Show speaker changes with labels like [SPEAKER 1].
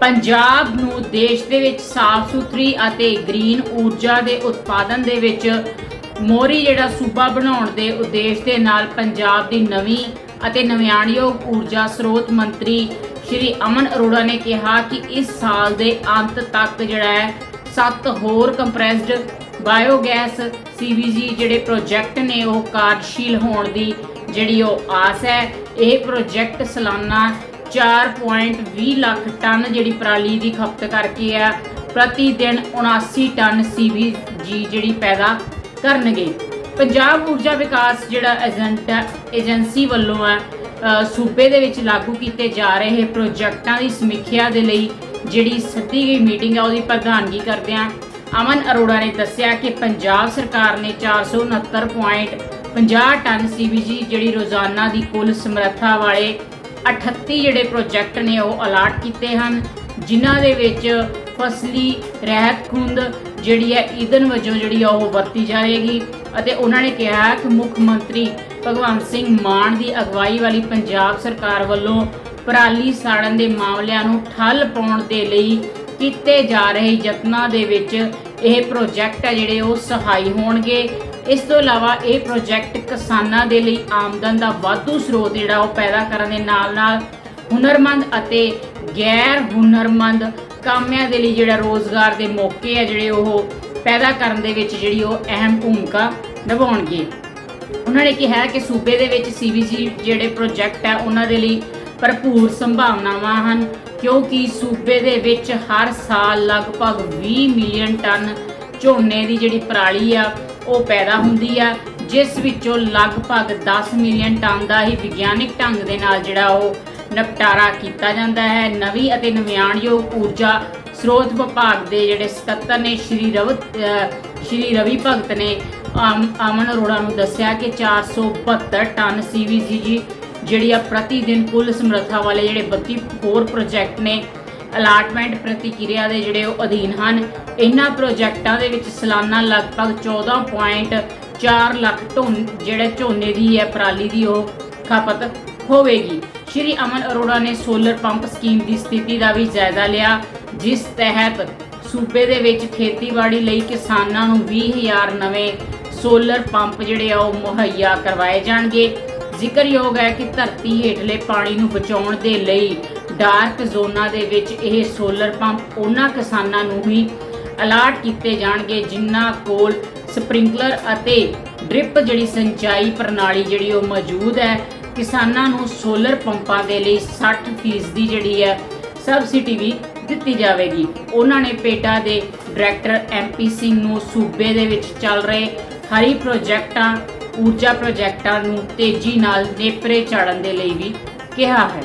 [SPEAKER 1] ਪੰਜਾਬ ਨੂੰ ਦੇਸ਼ ਦੇ ਵਿੱਚ ਸਾਫ਼ ਸੁਥਰੀ ਅਤੇ ਗ੍ਰੀਨ ਊਰਜਾ ਦੇ ਉਤਪਾਦਨ ਦੇ ਵਿੱਚ ਮੋਰੀ ਜਿਹੜਾ ਸੂਬਾ ਬਣਾਉਣ ਦੇ ਉਦੇਸ਼ ਦੇ ਨਾਲ ਪੰਜਾਬ ਦੀ ਨਵੀਂ ਅਤੇ ਨਵਿਆਣਯੋਗ ਊਰਜਾ ਸਰੋਤ ਮੰਤਰੀ ਸ਼੍ਰੀ ਅਮਨ ਅਰੋੜਾ ਨੇ ਕਿਹਾ ਕਿ ਇਸ ਸਾਲ ਦੇ ਅੰਤ ਤੱਕ ਜਿਹੜਾ ਹੈ, ਸੱਤ ਹੋਰ ਕੰਪਰੈਸਡ ਬਾਇਓਗੈਸ ਸੀਵੀਜੀ ਜਿਹੜੇ ਪ੍ਰੋਜੈਕਟ ਨੇ ਉਹ ਕਾਰਜਸ਼ੀਲ ਹੋਣ ਦੀ ਜਿਹੜੀ ਉਹ ਆਸ ਹੈ। ਇਹ ਪ੍ਰੋਜੈਕਟ ਸਾਲਾਨਾ 4.20 ਲੱਖ ਟਨ ਜਿਹੜੀ ਪਰਾਲੀ ਦੀ ਖਪਤ ਕਰਕੇ ਆ ਪ੍ਰਤੀ ਦਿਨ 79 ਟਨ ਸੀਵੀਜੀ ਜਿਹੜੀ ਪੈਦਾ ਕਰਨਗੇ। ਪੰਜਾਬ ਊਰਜਾ ਵਿਕਾਸ ਜਿਹੜਾ ਏਜੰਟ ਏਜੰਸੀ ਵੱਲੋਂ ਆ ਸੂਬੇ ਦੇ ਵਿੱਚ ਲਾਗੂ ਕੀਤੇ ਜਾ ਰਹੇ ਪ੍ਰੋਜੈਕਟਾਂ ਦੀ ਸਮੀਖਿਆ ਦੇ ਲਈ ਜਿਹੜੀ ਸੱਦੀ ਗਈ ਮੀਟਿੰਗ ਆ, ਉਹਦੀ ਪ੍ਰਧਾਨਗੀ ਕਰਦਿਆਂ ਅਮਨ ਅਰੋੜਾ ਨੇ ਦੱਸਿਆ ਕਿ ਪੰਜਾਬ ਸਰਕਾਰ ਨੇ 469.50 ਟਨ ਸੀਵੀਜੀ ਜਿਹੜੀ ਰੋਜ਼ਾਨਾ ਦੀ ਕੁੱਲ ਸਮਰੱਥਾ ਵਾਲੇ 38 ਜਿਹੜੇ ਪ੍ਰੋਜੈਕਟ ਨੇ ਉਹ ਅਲਾਟ ਕੀਤੇ ਹਨ, ਜਿਨ੍ਹਾਂ ਦੇ ਵਿੱਚ ਫਸਲੀ ਰਹਿਤ ਖੁੰਦ ਜਿਹੜੀ ਹੈ, ਈਧਨ ਵਜੋਂ ਜਿਹੜੀ ਆ ਉਹ ਵਰਤੀ ਜਾਏਗੀ ਅਤੇ ਉਹਨਾਂ ਨੇ ਕਿਹਾ ਕਿ ਮੁੱਖ ਮੰਤਰੀ ਭਗਵੰਤ ਸਿੰਘ ਮਾਨ ਦੀ ਅਗਵਾਈ ਵਾਲੀ ਪੰਜਾਬ ਸਰਕਾਰ ਵੱਲੋਂ ਪਰਾਲੀ ਸਾੜਨ ਦੇ ਮਾਮਲਿਆਂ ਨੂੰ ਠੱਲ ਪਾਉਣ ਦੇ ਲਈ ਕੀਤੇ ਜਾ ਰਹੇ ਯਤਨਾਂ ਦੇ ਵਿੱਚ ਇਹ ਪ੍ਰੋਜੈਕਟ ਹੈ ਜਿਹੜੇ ਉਹ ਸਹਾਈ ਹੋਣਗੇ। ਇਸ ਤੋਂ ਇਲਾਵਾ ਇਹ ਪ੍ਰੋਜੈਕਟ ਕਿਸਾਨਾਂ ਦੇ ਲਈ ਆਮਦਨ ਦਾ ਵਾਧੂ ਸਰੋਤ ਜਿਹੜਾ ਉਹ ਪੈਦਾ ਕਰਨ ਦੇ ਨਾਲ-ਨਾਲ ਹੁਨਰਮੰਦ ਅਤੇ ਗੈਰ ਹੁਨਰਮੰਦ ਕਾਮਿਆਂ ਦੇ ਲਈ ਜਿਹੜਾ ਰੋਜ਼ਗਾਰ ਦੇ ਮੌਕੇ ਆ ਜਿਹੜੇ ਉਹ ਪੈਦਾ ਕਰਨ ਦੇ ਵਿੱਚ ਜਿਹੜੀ ਉਹ ਅਹਿਮ ਭੂਮਿਕਾ ਨਿਭਾਉਣਗੇ। ਉਹਨਾਂ ਨੇ ਕਿਹਾ ਕਿ ਸੂਬੇ ਦੇ ਵਿੱਚ ਸੀਵੀਜੀ ਜਿਹੜੇ ਪ੍ਰੋਜੈਕਟ ਆ ਉਹਨਾਂ ਦੇ ਲਈ ਭਰਪੂਰ ਸੰਭਾਵਨਾਵਾਂ ਹਨ, ਕਿਉਂਕਿ ਸੂਬੇ ਦੇ ਵਿੱਚ ਹਰ ਸਾਲ ਲਗਭਗ 20 ਮਿਲੀਅਨ ਟਨ ਝੋਨੇ ਦੀ ਜਿਹੜੀ ਪਰਾਲੀ ਆ ਉਹ ਪੈਦਾ ਹੁੰਦੀ ਆ, ਜਿਸ ਵਿੱਚੋਂ ਲਗਭਗ 10 ਮਿਲੀਅਨ ਟਨ ਦਾ ਹੀ ਵਿਗਿਆਨਿਕ ਢੰਗ ਦੇ ਨਾਲ ਜਿਹੜਾ ਉਹ ਨਿਪਟਾਰਾ ਕੀਤਾ ਜਾਂਦਾ ਹੈ। ਨਵੀਂ ਅਤੇ ਨਵਿਆਣਯੋਗ ਊਰਜਾ ਸਰੋਤ ਵਿਭਾਗ ਦੇ ਜਿਹੜੇ ਸਕੱਤਰ ਨੇ, ਸ਼੍ਰੀ ਰਵ ਸ਼੍ਰੀ ਰਵੀ ਭਗਤ ਨੇ ਆਮ- ਅਮਨ ਅਰੋੜਾ ਨੂੰ ਦੱਸਿਆ ਕਿ 472 ਟਨ ਸੀਵੀਜੀ ਜਿਹੜੀ ਆ, ਪ੍ਰਤੀ ਦਿਨ ਕੁੱਲ ਸਮਰੱਥਾ ਵਾਲੇ ਜਿਹੜੇ 32 ਹੋਰ ਪ੍ਰੋਜੈਕਟ ਨੇ ਅਲਾਟਮੈਂਟ ਪ੍ਰਤੀਕਿਰਿਆ ਦੇ ਜਿਹੜੇ ਉਹ ਅਧੀਨ ਹਨ। ਇਹਨਾਂ ਪ੍ਰੋਜੈਕਟਾਂ ਦੇ ਵਿੱਚ ਸਾਲਾਨਾ ਲਗਭਗ 14.4 ਲੱਖ ਟਨ ਜਿਹੜੇ ਝੋਨੇ ਦੀ ਹੈ, ਪਰਾਲੀ ਦੀ ਉਹ ਖਪਤ ਹੋਵੇਗੀ। ਸ਼੍ਰੀ ਅਮਨ ਅਰੋੜਾ ਨੇ ਸੋਲਰ ਪੰਪ ਸਕੀਮ ਦੀ ਸਥਿਤੀ ਦਾ ਵੀ ਜਾਇਜ਼ਾ ਲਿਆ, ਜਿਸ ਤਹਿਤ ਸੂਬੇ ਦੇ ਵਿੱਚ ਖੇਤੀਬਾੜੀ ਲਈ ਕਿਸਾਨਾਂ ਨੂੰ 20000 ਨਵੇਂ ਸੋਲਰ ਪੰਪ ਜਿਹੜੇ ਆ ਉਹ ਮੁਹੱਈਆ ਕਰਵਾਏ ਜਾਣਗੇ। ਜ਼ਿਕਰਯੋਗ ਹੈ ਕਿ ਧਰਤੀ ਹੇਠਲੇ ਪਾਣੀ ਨੂੰ ਬਚਾਉਣ ਦੇ ਲਈ ਡਾਰਕ ਜ਼ੋਨਾਂ ਦੇ ਵਿੱਚ ਇਹ ਸੋਲਰ ਪੰਪ ਉਹਨਾਂ ਕਿਸਾਨਾਂ ਨੂੰ ਹੀ ਅਲਾਟ ਕੀਤੇ ਜਾਣਗੇ, ਜਿਨ੍ਹਾਂ ਕੋਲ ਸਪ੍ਰਿੰਕਲਰ ਅਤੇ ਡ੍ਰਿਪ ਜਿਹੜੀ ਸਿੰਚਾਈ ਪ੍ਰਣਾਲੀ ਜਿਹੜੀ ਉਹ ਮੌਜੂਦ ਹੈ। ਕਿਸਾਨਾਂ ਨੂੰ ਸੋਲਰ ਪੰਪਾਂ ਦੇ ਲਈ 60% ਦੀ ਜਿਹੜੀ ਹੈ ਸਬਸਿਡੀ ਵੀ ਦਿੱਤੀ ਜਾਵੇਗੀ। ਉਹਨਾਂ ਨੇ ਪੇਟਾ ਦੇ ਡਾਇਰੈਕਟਰ ਐਮਪੀ ਸਿੰਘ ਨੂੰ ਸੂਬੇ ਦੇ ਵਿੱਚ ਚੱਲ ਰਹੇ ਹਰੀ ਪ੍ਰੋਜੈਕਟਾਂ ਊਰਜਾ ਪ੍ਰੋਜੈਕਟਾਂ ਨੂੰ ਤੇਜ਼ੀ ਨਾਲ ਨੇਪਰੇ ਚਾੜਨ ਦੇ ਲਈ ਵੀ ਕਿਹਾ ਹੈ।